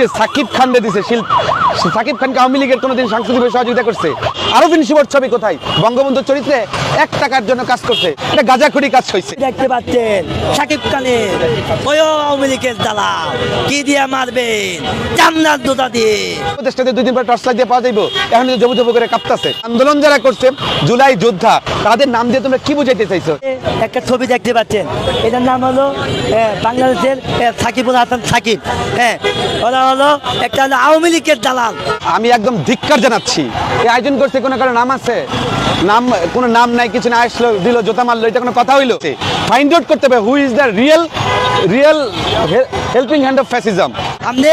যে সাকিব খানরে দিছে শিল্প। সাকিব খানকে আওয়ামী লীগের কোনোদিন সহযোগিতা করছে। আরবিন শিবর ছবি কোথায়? বঙ্গবন্ধুর চরিত্রে এক টাকার জন্য কাজ করছে। এটা গাজাখুরি কাজ হয়েছে দেখতে পাচ্ছেন সাকিব খানের ওই আওয়ামী লীগের দালাল। কি দিয়ে মারবেন? জান্নাত দিয়ে। দুই দিন পর টর্চ লাইট দিয়ে পাওয়া যাইব। এখন কিন্তু জবু জবু করে কাঁপতাছে। আন্দোলন যারা করছে জুলাই যোদ্ধা তাদের নাম দিয়ে তোমরা কি বুঝাইতে চাইছো? একটা ছবি দেখতে পাচ্ছেন। এটার নাম হলো বাংলাদেশের সাকিবুল হাসান সাকিব। হ্যাঁ ওরা হলো একটা হলো আওয়ামী লীগের দালাল। আমি একদম ধিক্কার জানাচ্ছি। এই আয়োজন করছে কোনো কারও নাম আছে? নাম কোনো নাম নাই কিছু না আসলো দিল জোতা মারলো এটা কোনো কথা হইল? ফাইন্ড আউট করতে হবে who is the real real helping hand of fascism আপনি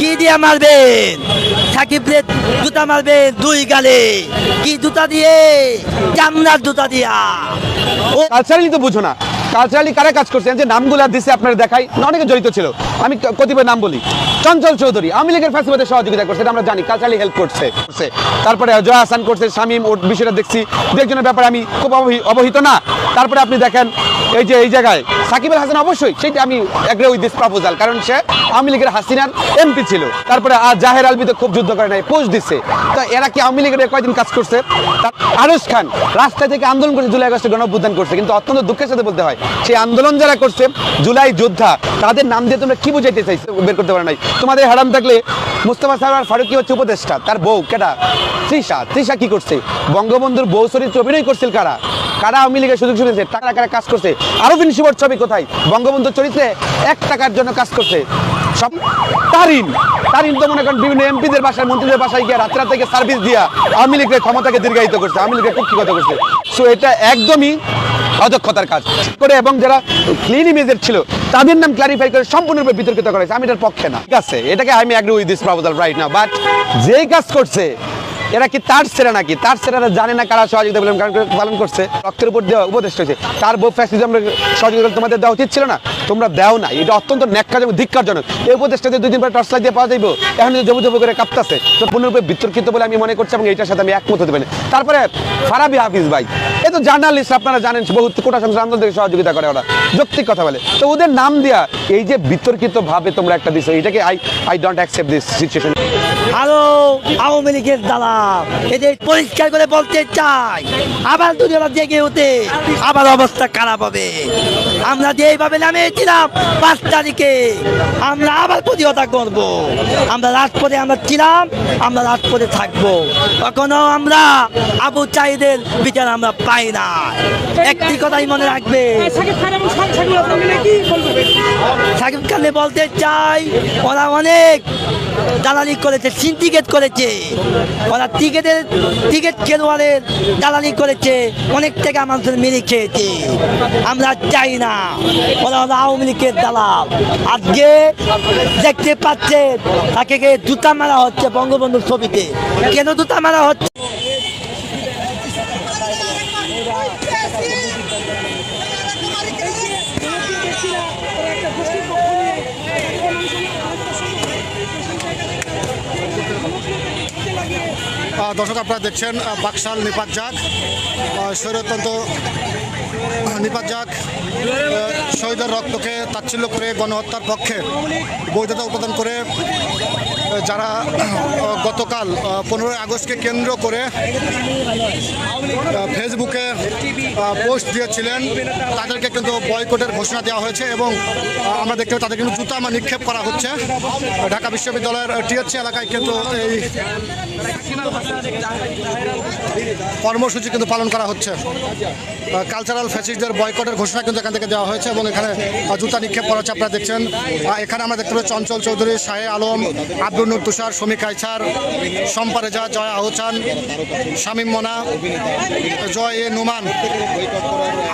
কি দিয়ে মারবেন? সাকিবরে জুতা মারবেন দুই গালে। কি জুতা দিয়ে? জান্নাত জুতা দিয়া। ও কালচারালি তো বুঝো না। কালচারালি কারা কাজ করছে? যে নামগুলো দিছে আপনারা দেখাই। অনেকে জড়িত ছিল। আমি কতিপয় নাম বলি। চঞ্চল চৌধুরী আমি লীগের ফ্যাসিবাদের সহযোগিতা করছে আমরা জানি। কালচারালি হেল্প করছে। তারপরে জয়া হাসান করছে, শামীম, ওর বিষয়টা দেখছি। দু একজনের ব্যাপারে আমি খুব অবহি- অবহিত না। তারপরে আপনি দেখেন এই যে, এই জায়গায়। সাকিব আল হাসান অবশ্যই, সেটা আমি এগ্রে উইথ দিস প্রপোজাল কারণ সে আওয়ামী লীগের হাসিনার এমপি ছিল। তারপরে আর জাহের আলবি তো খুব যুদ্ধ করে নাই পোস্ট দিচ্ছে তো এরা কি আওয়ামী লীগের কয়দিন কাজ করছে? আরশ খান রাস্তা থেকে আন্দোলন করছে, জুলাই আগস্টে গণঅভ্যুত্থান করছে, কিন্তু অত্যন্ত দুঃখের সাথে বলতে হয়, সেই আন্দোলন যারা করছে, জুলাই যোদ্ধা, তাদের নাম দিয়ে তোমরা কি বুঝাইতে চাইছো, বের করতে পারো নাই। তোমাদের হারাম থাকলে মুস্তফা সাহেব ফারুকি হচ্ছে উপদেষ্টা। তার বউ কেটা তৃষা। তৃষা কি করছে? বঙ্গবন্ধুর বউ চরিত্রে অভিনয় করছিল কারা? কারা আওয়ামী লীগের সুযোগ সুবিধা টাকা কারা কাজ করছে? আরবিন শিবর ছবি কোথায়? বঙ্গবন্ধুর চরিত্রে এক টাকার জন্য কাজ করছে। সব তারিন। তারিন তো মনে করেন বিভিন্ন এমপিদের বাসায়, মন্ত্রীদের বাসায় গিয়ে রাত্রা থেকে সার্ভিস দিয়া আওয়ামী লীগের ক্ষমতাকে দীর্ঘায়িত করছে। আওয়ামী লীগের কুক্ষিগত করছে। সো এটা একদমই অদক্ষতার কাজ। করে এবং যারা ক্লিন ইমেজের ছিল, তাদের নাম ক্লারিফাই করে সম্পূর্ণরূপে বিতর্কিত করেছে আমি এটার পক্ষে না। ঠিক আছে, এটাকে আমি agree with this proposal right না বাট যেই কাজ করছে এরা কি তার সেরা নাকি? তার সেরারা জানে না কারা সহযোগিতা পালন করছে। রক্তের উপর দেওয়া উপদেশ হয়েছে। তার বউ ফ্যাসিজম সহযোগিতা তোমাদের দেওয়া উচিত ছিল না? তোমরা দেও না। এটা অত্যন্ত ন্যাক্কাজনক ধিক্কারজনক। এই উপদেশটাতে দুই দিন পরে টর্চ দিয়ে পাওয়া যাইব। এখন জবু জবু করে কাঁপতাছে। তো পূর্ণরূপে বিতর্কিত বলে আমি মনে করছি এবং এইটার সাথে আমি একমত হতে পারি তারপরে ফারাবি হাফিজ ভাই। এ তো জার্নালিস্ট আপনারা জানেন বহু কোটা সংসদ আন্দোলন থেকে সহযোগিতা করে ওরা। যৌক্তিক কথা বলে। তো ওদের নাম দেওয়া এই যে বিতর্কিত ভাবে তোমরা একটা দিছো, এটাকে I I don't accept this situation আরও আওয়ামী লীগের দালাল। এদের পরিষ্কার করে বলতে চাই, আবার যদি জেগে ওঠে আবার অবস্থা খারাপ হবে। আমরা যেভাবে নামিয়েছিলাম, পাঁচ তারিখে আমরা আবার প্রতিহতা করব। আমরা রাজপথে আমরা ছিলাম, আমরা রাজপথে থাকব। কখনো আমরা আবু চাইদের বিচার আমরা পাই না। একটি কথাই মনে রাখবে। সাকিব খানে বলতে চাই, ওরা অনেক দালালি করেছে সিন্ডিকেট করেছে। ওরা টিকেটের টিকেট খেলোয়াড়ের দালালি করেছে, অনেক টাকা মানুষের মেরে খেয়েছে। আমরা চাই না, ওরা হলো আওয়ামী লীগের দালাল। আজকে দেখতে পাচ্ছেন, তাকে জুতা মারা হচ্ছে বঙ্গবন্ধুর ছবিতে। কেন জুতা মারা হচ্ছে? দর্শক আপনারা দেখছেন বাক্সাল বাকশাল নিপাত জাগ শৈরত্যন্ত নিপাত জাগ শহীদের রক্তকে তাচ্ছিল্য করে গণহত্যার পক্ষে বৈধতা উপাদান করে যারা গতকাল পনেরোই আগস্টকে কেন্দ্র করে ফেসবুকে পোস্ট দিয়েছিলেন, তাদেরকে কিন্তু বয়কটের ঘোষণা দেওয়া হয়েছে এবং আমরা দেখতে তাদের কিন্তু জুতা আমার নিক্ষেপ করা হচ্ছে। ঢাকা বিশ্ববিদ্যালয়ের টিএসসি এলাকায় কিন্তু এই কর্মসূচি কিন্তু পালন করা হচ্ছে। কালচারাল ফ্যাসিস্টদের বয়কটের ঘোষণা কিন্তু এখান থেকে দেওয়া হয়েছে এবং এখানে জুতা নিক্ষেপ করা হচ্ছে আপনারা দেখছেন এখানে আমরা দেখতে পাচ্ছি চঞ্চল চৌধুরী, শাহে আলম, আব্দুল নুর তুষার, সমী শম্পা রেজা জয় আহসান শামীম মোনা, জয় এ নুমান,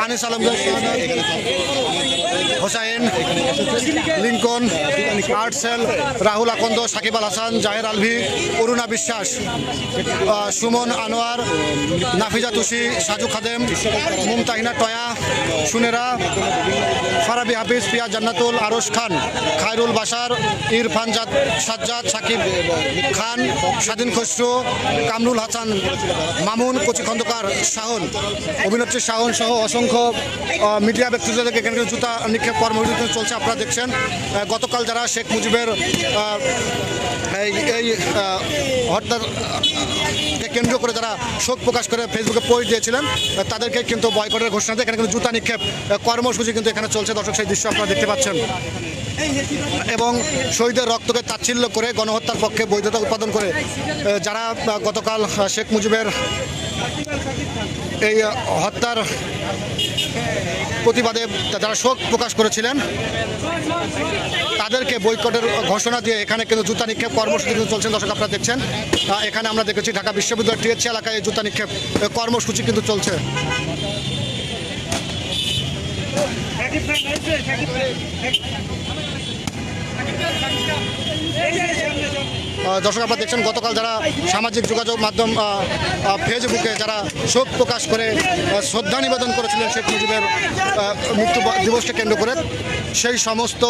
আনিস আলম হোসাইন, লিঙ্কন, আর্টসেল, রাহুল আকন্দ, সাকিব আল হাসান, জাহের আলভি, অরুণা বিশ্বাস সুমন আনোয়ার, নাফিজা তুষি, সাজু খাদেম, মুমতাহিনা টয়া সুনেরা ফারাবি হাফিজ পিয়া জান্নাতুল আরশ খান, খায়রুল বাসার ইরফান জাদ সাজ্জাদ, সাকিব খান, স্বাধীন খসরু, কামরুল হাসান, মামুন, কচি খন্দকার শাহন, অভিনেত্রী শাহন সহ অসংখ্য মিডিয়া ব্যক্তিত্বদেরকে এখানে জুতা নিক্ষেপ কর্মসূচি চলছে আপনারা দেখছেন। গতকাল যারা শেখ মুজিবের এই এই কেন্দ্র করে যারা শোক প্রকাশ করে ফেসবুকে পোস্ট দিয়েছিলেন, তাদেরকে কিন্তু বয়কটের ঘোষণা দিয়ে এখানে কিন্তু জুতা নিক্ষেপ কর্মসূচি কিন্তু এখানে চলছে। দর্শক, সেই দৃশ্য আপনারা দেখতে পাচ্ছেন। এবং শহীদের রক্তকে তাচ্ছিল্য করে গণহত্যার পক্ষে বৈধতা উৎপাদন করে যারা গতকাল শেখ মুজিবের এই হত্যার প্রতিবাদে যারা শোক প্রকাশ করেছিলেন, তাদেরকে বৈকটের ঘোষণা দিয়ে এখানে কিন্তু জুতা নিক্ষেপ কর্মসূচি কিন্তু চলছেন দর্শক, আপনারা দেখছেন এখানে আমরা দেখেছি, ঢাকা বিশ্ববিদ্যালয় টিএসসি এলাকায় জুতা নিক্ষেপ কর্মসূচি কিন্তু চলছে। দর্শক, আপনারা দেখছেন, গতকাল যারা সামাজিক যোগাযোগ মাধ্যম ফেসবুকে যারা শোক প্রকাশ করে শ্রদ্ধা নিবেদন করেছিলেন শেখ মুজিবের মৃত্যু দিবসকে কেন্দ্র করে, সেই সমস্ত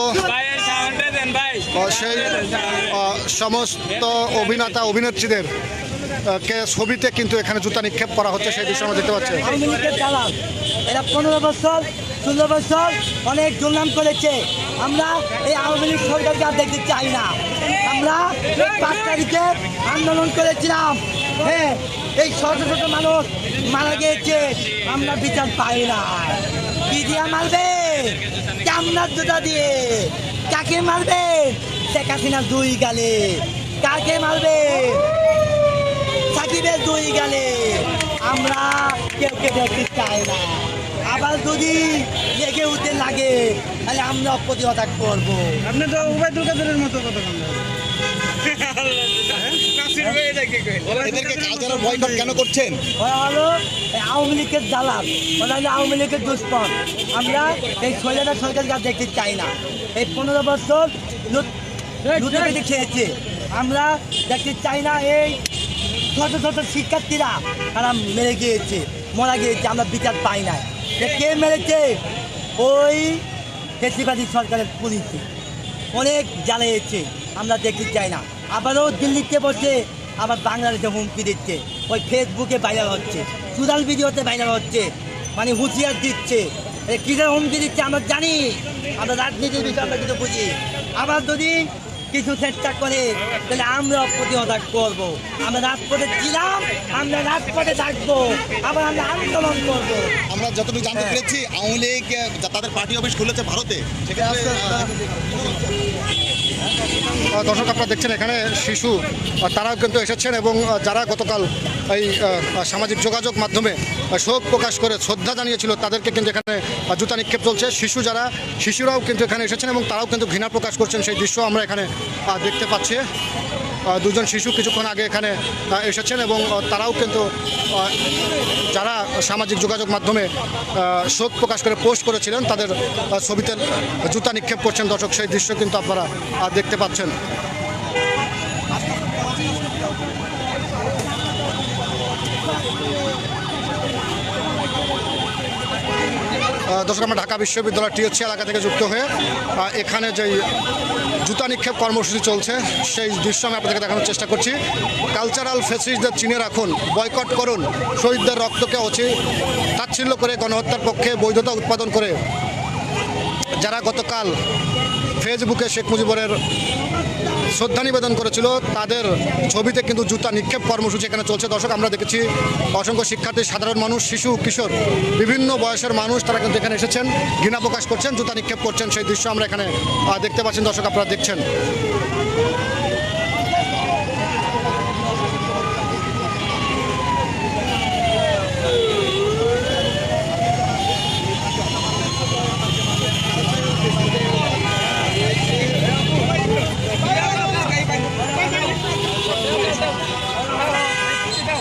সেই সমস্ত অভিনেতা, অভিনেত্রীদের কে ছবিতে কিন্তু এখানে জুতা নিক্ষেপ করা হচ্ছে, সেই দৃশ্য আমরা দেখতে পাচ্ছি। এরা পনেরো বছর, ষোলো বছর অনেক দুর্নাম করেছে। আমরা এই আওয়ামী লীগ সরকারকে আর দেখতে চাই না। আমরা পাঁচ তারিখে আন্দোলন করেছিলাম। হ্যাঁ এই ছোট ছোট মানুষ মারা গিয়েছে। আমরা বিচার পাই না। কি দিয়া মারবে? চামড়ার জুতা দিয়ে? কাকে মারবে? শেখ হাসিনা দুই গালে। কাকে মারবে? সাকিবের দুই গেলে। আমরা কেউ দেখতে চাই না। আবার যদি লেগে উঠতে লাগে তাহলে আমরা প্রতিহতা করব। আপনি তো উবাইদুল কাদেরের মতো কথা এদেরকে বয়কট কেন করছেন? হলো আওয়ামী লীগের দালাল। ওরা হলো আওয়ামী লীগের দুষ্কর আমরা এই ছেলেটা সরকারকে আর দেখতে চাই না। এই পনেরো বছর লুট- খেয়েছে। আমরা দেখতে চাই না এই ছোট ছোট শিক্ষার্থীরা, তারা মেরে গিয়েছে, মারা গিয়েছে, আমরা বিচার পাই না যে কে মেরেছে? ওই ফেসিবাদী সরকারের পুলিশে। অনেক জ্বালিয়েছে আমরা দেখতে চাই না। আবারও দিল্লিতে বসে আবার বাংলাদেশে হুমকি দিচ্ছে। ওই ফেসবুকে ভাইরাল হচ্ছে সুদাল ভিডিওতে ভাইরাল হচ্ছে মানে হুঁশিয়ার দিচ্ছে। কিসের হুমকি দিচ্ছে আমরা জানি, আমরা রাজনীতির বিষয়ে আমরা কিছু বুঝি। আবার যদি কিছু চেষ্টা করে তাহলে আমরা প্রতিহতা করব। আমরা রাজপথে ছিলাম আমরা রাজপথে থাকব আবার আমরা আন্দোলন করব। আমরা যতটুকু জানতে পেরেছি আওয়ামী লীগ তাদের পার্টি অফিস খুলেছে ভারতে। দর্শক আপনারা দেখছেন এখানে শিশু তারাও কিন্তু এসেছেন এবং যারা গতকাল এই সামাজিক যোগাযোগ মাধ্যমে শোক প্রকাশ করে শ্রদ্ধা জানিয়েছিল তাদেরকে কিন্তু এখানে জুতা নিক্ষেপ চলছে। শিশু যারা শিশুরাও কিন্তু এখানে এসেছেন এবং তারাও কিন্তু ঘৃণা প্রকাশ করছেন। সেই দৃশ্য আমরা এখানে দেখতে পাচ্ছি। দুজন শিশু কিছুক্ষণ আগে এখানে এসেছেন এবং তারাও কিন্তু যারা সামাজিক যোগাযোগ মাধ্যমে শোক প্রকাশ করে পোস্ট করেছিলেন, তাদের ছবিতে জুতা নিক্ষেপ করছেন দর্শক। সেই দৃশ্য কিন্তু আপনারা দেখতে পাচ্ছেন। দর্শক, আমরা ঢাকা বিশ্ববিদ্যালয় টিএসসি এলাকা থেকে যুক্ত হয়ে এখানে যেই জুতা নিক্ষেপ কর্মসূচি চলছে, সেই দৃশ্য আমি আপনাদেরকে দেখানোর চেষ্টা করছি। কালচারাল ফেসিলিটিদের চিনে রাখুন, বয়কট করুন, শহীদদের রক্তকে অচি, তাচ্ছিল্য করে গণহত্যার পক্ষে বৈধতা উৎপাদন করে। যারা গতকাল ফেসবুকে শেখ মুজিবরের শ্রদ্ধা নিবেদন করেছিল। তাদের ছবিতে কিন্তু জুতা নিক্ষেপ কর্মসূচি এখানে চলছে। দর্শক, আমরা দেখেছি অসংখ্য শিক্ষার্থী, সাধারণ মানুষ, শিশু, কিশোর, বিভিন্ন বয়সের মানুষ তারা কিন্তু এখানে এসেছেন, ঘৃণা প্রকাশ করছেন, জুতা নিক্ষেপ করছেন সেই দৃশ্য আমরা এখানে দেখতে পাচ্ছেন। দর্শক, আপনারা দেখছেন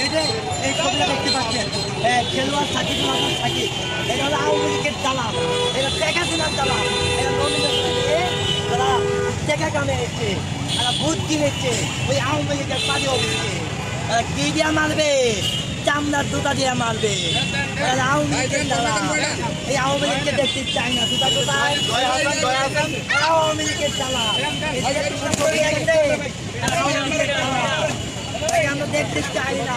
এই যে এই ছবিটা দেখতে পাচ্ছেন হ্যাঁ খেলোয়াড় সাকিব মাহান সাকিব এটা হলো আওয়ামী লীগের দালাল এটা শেখ হাসিনার দালাল এটা নমিনেট করে তারা টেকা কামেছে ওই আওয়ামী লীগের অফিসে তারা কি দিয়ে মারবে? চামড়ার জুতা দিয়ে মারবে। আওয়ামী লীগের দালাল এই আওয়ামী লীগকে দেখতে চাই না। জুতা কোথায় আওয়ামী লীগের দালাল এই যে একটা ছবি আছে, তারা আওয়ামী লীগের দালাল এটাকে আমরা দেখতে চাই না।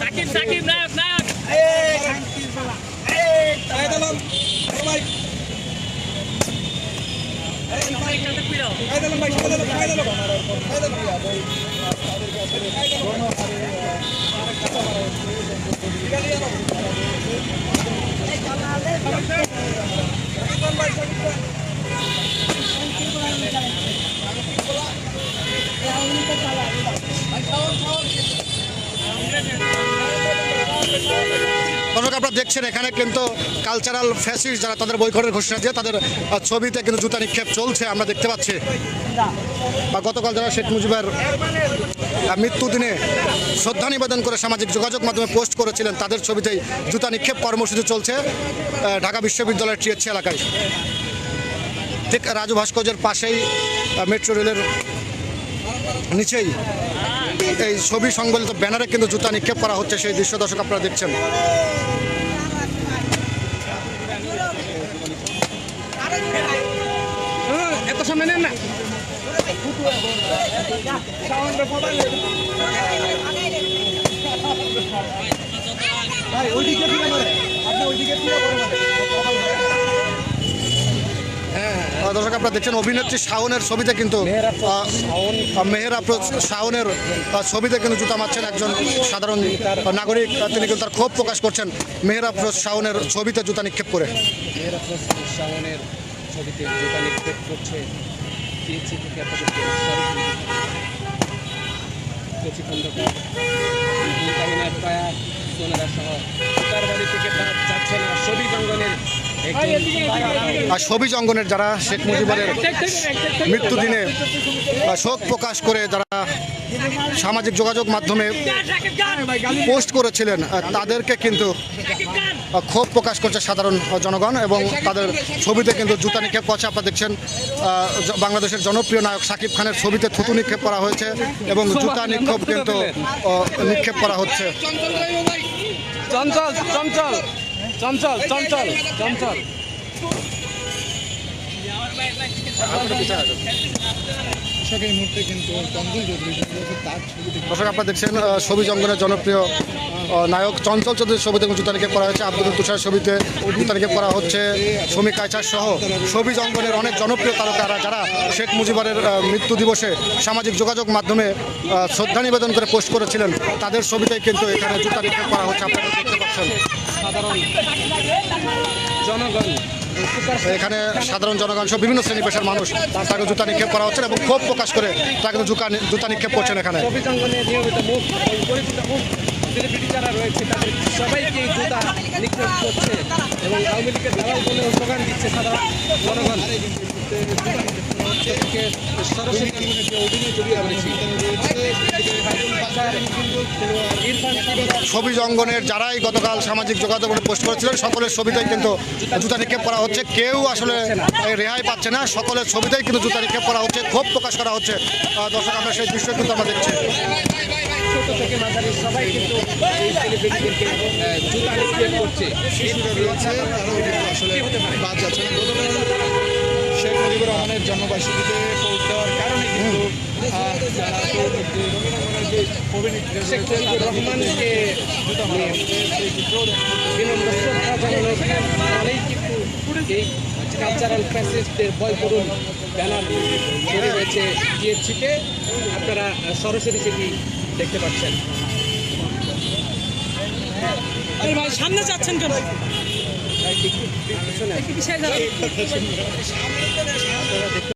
সাকিব সাকিব নায়ক। ভাই এখানে কিন্তু কালচারাল ফ্যাসিস যারা তাদের বৈঠকের ঘোষণা দিয়ে তাদের ছবিতে কিন্তু জুতা নিক্ষেপ চলছে, আমরা দেখতে পাচ্ছি। বা গতকাল যারা শেখ মুজিবের মৃত্যুদিনে শ্রদ্ধা নিবেদন করে সামাজিক যোগাযোগ মাধ্যমে পোস্ট করেছিলেন, তাদের ছবিতেই জুতা নিক্ষেপ কর্মসূচি চলছে ঢাকা বিশ্ববিদ্যালয়ের টিএসসি এলাকায়। ঠিক রাজু ভাস্কর্যের পাশেই মেট্রো রেলের নিচেই এই ছবি সংবলিত ব্যানারে কিন্তু জুতা নিক্ষেপ করা হচ্ছে, সেই দৃশ্য দর্শক আপনারা দেখছেন। দর্শক, আপনারা দেখছেন অভিনেত্রী শাওনের ছবিতে কিন্তু মেহের আফরোজ শাওনের ছবিতে কিন্তু জুতা মারছেন একজন সাধারণ নাগরিক। তিনি কিন্তু তার ক্ষোভ প্রকাশ করছেন মেহের আফরোজ শাওনের ছবিতে জুতা নিক্ষেপ করে। শাওনের ছবিতে জুতা নিক্ষেপ করছে। কচি খন্দকার কামিনার পায়া সোনারা সহ তার বাড়ি থেকে তার যাচ্ছে না সবি জঙ্গলের আর সবিজ অঙ্গনের যারা শেখ মুজিবের মৃত্যুদিনে শোক প্রকাশ করে যারা সামাজিক যোগাযোগ মাধ্যমে পোস্ট করেছিলেন তাদেরকে কিন্তু ক্ষোভ প্রকাশ করছে সাধারণ জনগণ এবং তাদের ছবিতে কিন্তু জুতা নিক্ষেপ করছে। আপনারা দেখছেন বাংলাদেশের জনপ্রিয় নায়ক সাকিব খানের ছবিতে থুতু নিক্ষেপ করা হয়েছে এবং জুতা নিক্ষেপ কিন্তু নিক্ষেপ করা হচ্ছে। চঞ্চল চঞ্চল। চঞ্চল চঞ্চল চঞ্চল। দর্শক আপনারা দেখছেন সবুজ ছবি জঙ্গলের জনপ্রিয় নায়ক চঞ্চল চৌধুরীর ছবিতে উঁচু তালিকে করা হয়েছে, আব্দুল তুষার ছবিতে উঁচু তালিকে করা হচ্ছে শমী কায়চার সহ। ছবি জঙ্গলের অনেক জনপ্রিয় তারকারা যারা শেখ মুজিবরের মৃত্যু দিবসে সামাজিক যোগাযোগ মাধ্যমে শ্রদ্ধা নিবেদন করে পোস্ট করেছিলেন, তাদের ছবিতেই কিন্তু এখানে উঁচু তালিকা করা হচ্ছে, আপনারা দেখতে পাচ্ছেন। সাধারণ জনগণ। এখানে সাধারণ জনগণ সব বিভিন্ন শ্রেণি পেশার মানুষ তাকে জুতা নিক্ষেপ করা হচ্ছে এবং ক্ষোভ প্রকাশ করে তাকে জুতা নিক্ষেপ করছেন এখানে। এবং আওয়ামী লীগের দালাল বলে স্লোগান দিচ্ছে সাধারণ জনগণ। থেকে সরাসরি ছবি জঙ্গনের যারাই গতকাল সামাজিক যোগাযোগ পোস্ট করেছিলেন সকলের ছবিতেই কিন্তু জুতা নিক্ষেপ করা হচ্ছে। কেউ আসলে রেহাই পাচ্ছে না সকলের ছবিতেই কিন্তু জুতা নিক্ষেপ করা হচ্ছে ক্ষোভ প্রকাশ করা হচ্ছে। দর্শক আমরা সেই দৃশ্য কিন্তু আমরা দেখছি। ছোট থেকে মাঝারি সবাই কিন্তু এই সেলিব্রিটিদেরকে জুতা নিক্ষেপ করছে পারে বাদ যাচ্ছে শেখ মুজিবুর রহমানের জন্মবার্ষিকীতে দেওয়ার কারণে কিন্তু রহমানকে এই কালচারাল বয় করুন ব্যানার তৈরি হয়েছে আপনারা সরাসরি সেটি দেখতে পাচ্ছেন। সামনে যাচ্ছেন কেন? পিছনে